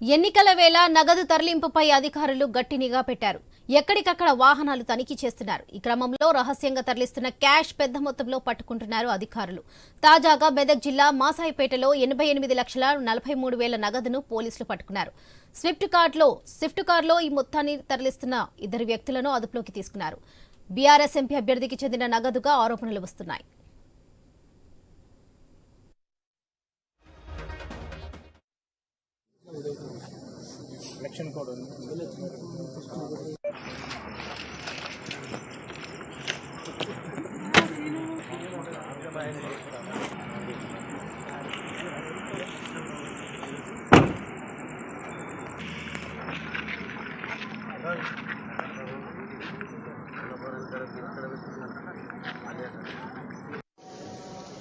ఎన్నికల వేళ నగదు తరలింపుపై అధికారులు గట్టి నిఘా పెట్టారు. ఎక్కడికక్కడ వాహనాలు తనిఖీ చేస్తున్నారు. ఈ క్రమంలో రహస్యంగా తరలిస్తున్న క్యాష్ పెద్ద మొత్తంలో పట్టుకుంటున్నారు అధికారులు. తాజాగా మెదక్ జిల్లా మాసాయిపేటలో ఎనభై ఎనిమిది లక్షల నలభై మూడు వేల నగదును పోలీసులు పట్టుకున్నారు. స్విఫ్ట్ కార్లో స్విఫ్ట్ కార్లో ఈ మొత్తాన్ని తరలిస్తున్న ఇద్దరు వ్యక్తులను అదుపులోకి తీసుకున్నారు. బీఆర్ఎస్ ఎంపీ అభ్యర్థికి చెందిన నగదుగా ఆరోపణలు వస్తున్నాయి. ఎలక్షన్ కోడ్ ఉంది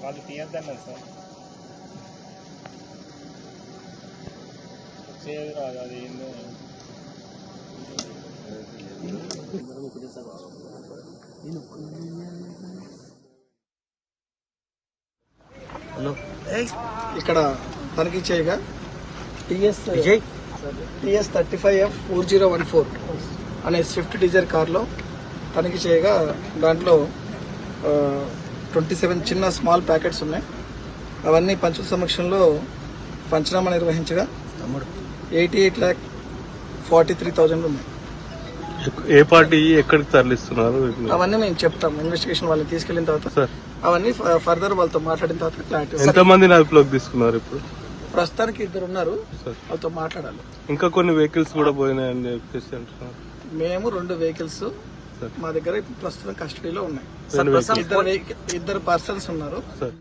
వాళ్ళు తీయద్దన్నారు సార్ చేయదు రాదు అది ఏందో ఇక్కడ తనిఖీ చేయగా TS TS thirty five F four zero one four అనే స్విఫ్ట్ డిజైర్ కార్లో తనిఖీ చేయగా దాంట్లో ట్వంటీ సెవెన్ చిన్న స్మాల్ ప్యాకెట్స్ ఉన్నాయి. అవన్నీ పంచుల సమక్షంలో పంచనామా నిర్వహించగా eighty eight lakh forty three thousand ఉన్నాయి. ఏ పార్టీ ఎక్కడికి తరలిస్తున్నారు? అవన్నీ మేము చెప్తాం. ఇన్వెస్టిగేషన్ వాళ్ళని తీసుకెళ్ళిన తర్వాత సార్. అవన్నీ ఫర్దర్ వాళ్ళతో మాట్లాడిన తర్వాత క్లారిటీ ఎంత మందిని అదుపులోకి తీసుకున్నారు ఇప్పుడు? ప్రస్తుతానికి ఇద్దరు ఉన్నారు. సార్. వాళ్ళతో మాట్లాడాలి. ఇంకా కొన్ని వెహికల్స్ కూడా పోయినాయని చెప్పేసి అంటున్నారు. మేము రెండు వెహికల్స్. మా దగ్గర ప్రస్తుతం కస్టడీలో ఉన్నాయి. ఇద్దరు పర్సన్స్ ఉన్నారు. సార్.